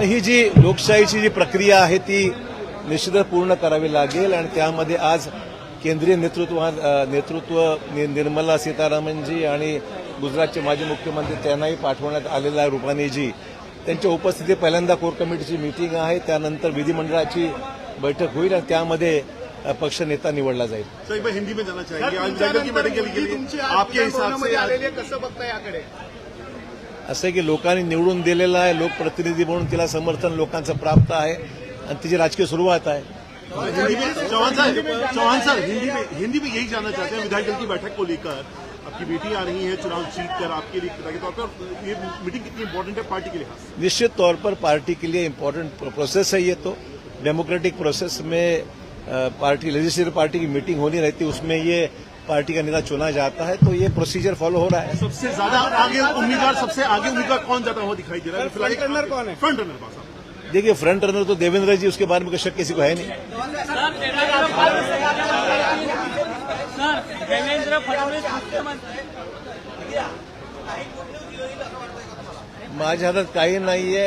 ही जी लोकशाहीची जी प्रक्रिया आहे ती निश्चितच पूर्ण करावी लागेल. आणि त्यामध्ये आज केंद्रीय नेतृत्व नेतृत्व नि- निर्मला सीतारामनजी आणि गुजरातचे माजी मुख्यमंत्री त्यांनाही पाठवण्यात आलेला आहे रुपानीजी. त्यांच्या उपस्थितीत पहिल्यांदा कोर कमिटीची मीटिंग आहे. त्यानंतर विधिमंडळाची बैठक होईल आणि त्यामध्ये पक्ष नेता निवडला जाईल. हिंदी में जाना चाहेंगे आज विधायक की बैठक के लिए आपके हिसाब से असं आहे की लोकांनी निवडून दिलेलं आहे लोकप्रतिनिधी म्हणून तिला समर्थन लोकांचं प्राप्त आहे आणि तिची राजकीय सुरुवात आहे. चौहान साहब चौहान साहब हिंदी में हिंदी में यही जानना चाहते हैं विधायक दल की बैठक को लेकर आपकी बेटी आ रही है चुनाव जीत कर आपके लिए के तौर पर ये मीटिंग कितनी इम्पोर्टेंट है पार्टी के लिहाज से? निश्चित तौर पर पार्टी के लिए इम्पोर्टेंट प्रोसेस है ये तो। डेमोक्रेटिक प्रोसेस में पार्टी लेजिस्लेटिव पार्टी की मीटिंग होनी रहती है उसमें ये पार्टी का नेता चुना जाता है तो ये प्रोसीजर फॉलो हो रहा है। सबसे ज़्यादा आगे उम्मीदवार सबसे आगे उम्मीदवार कौन ज़्यादा हुआ दिखाई दे रहा है? फ़िलहाल फ्रंट रनर कौन है? फ्रंट रनर देखिए फ्रंट रनर तो देवेंद्र जी उसके बारे में कोई शक किसी को है नहीं। सर देवेंद्र फडणवीस मुख्यमंत्री। माझ्या हातात काही नाहीये.